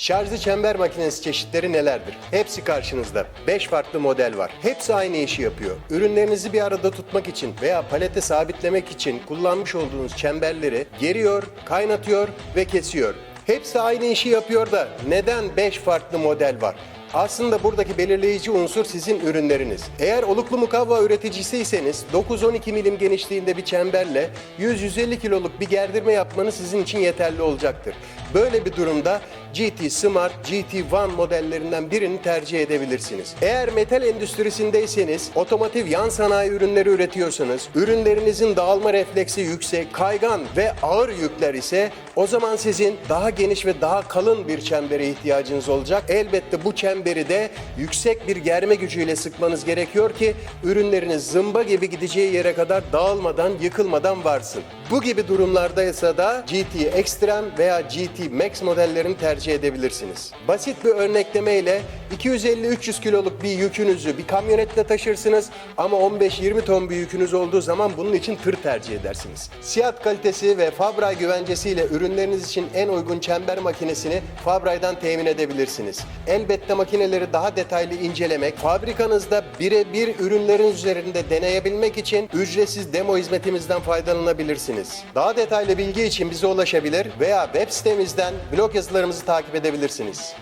Şarjlı çember makinesi çeşitleri nelerdir? Hepsi karşınızda. 5 farklı model var. Hepsi aynı işi yapıyor. Ürünlerinizi bir arada tutmak için veya palete sabitlemek için kullanmış olduğunuz çemberleri geriyor, kaynatıyor ve kesiyor. Hepsi aynı işi yapıyor da neden 5 farklı model var? Aslında buradaki belirleyici unsur sizin ürünleriniz. Eğer oluklu mukavva üreticisiyseniz 9-12 milim genişliğinde bir çemberle 100-150 kiloluk bir gerdirme yapmanız sizin için yeterli olacaktır. Böyle bir durumda GT Smart, GT One modellerinden birini tercih edebilirsiniz. Eğer metal endüstrisindeyseniz, otomotiv yan sanayi ürünleri üretiyorsanız, ürünlerinizin dağılma refleksi yüksek, kaygan ve ağır yükler ise o zaman sizin daha geniş ve daha kalın bir çembere ihtiyacınız olacak. Elbette bu çemberi de yüksek bir germe gücüyle sıkmanız gerekiyor ki ürünleriniz zımba gibi gideceği yere kadar dağılmadan, yıkılmadan varsın. Bu gibi durumlarda ise da GT Extreme veya GT Max modellerini tercih edebilirsiniz. Basit bir örneklemeyle 250-300 kiloluk bir yükünüzü bir kamyonetle taşırsınız ama 15-20 ton bir yükünüz olduğu zaman bunun için tır tercih edersiniz. Siyat kalitesi ve Fabray güvencesiyle ürünleriniz için en uygun çember makinesini Fabray'dan temin edebilirsiniz. Elbette makineleri daha detaylı incelemek, fabrikanızda birebir ürünlerin üzerinde deneyebilmek için ücretsiz demo hizmetimizden faydalanabilirsiniz. Daha detaylı bilgi için bize ulaşabilir veya web sitemizden blog yazılarımızı takip edebilirsiniz.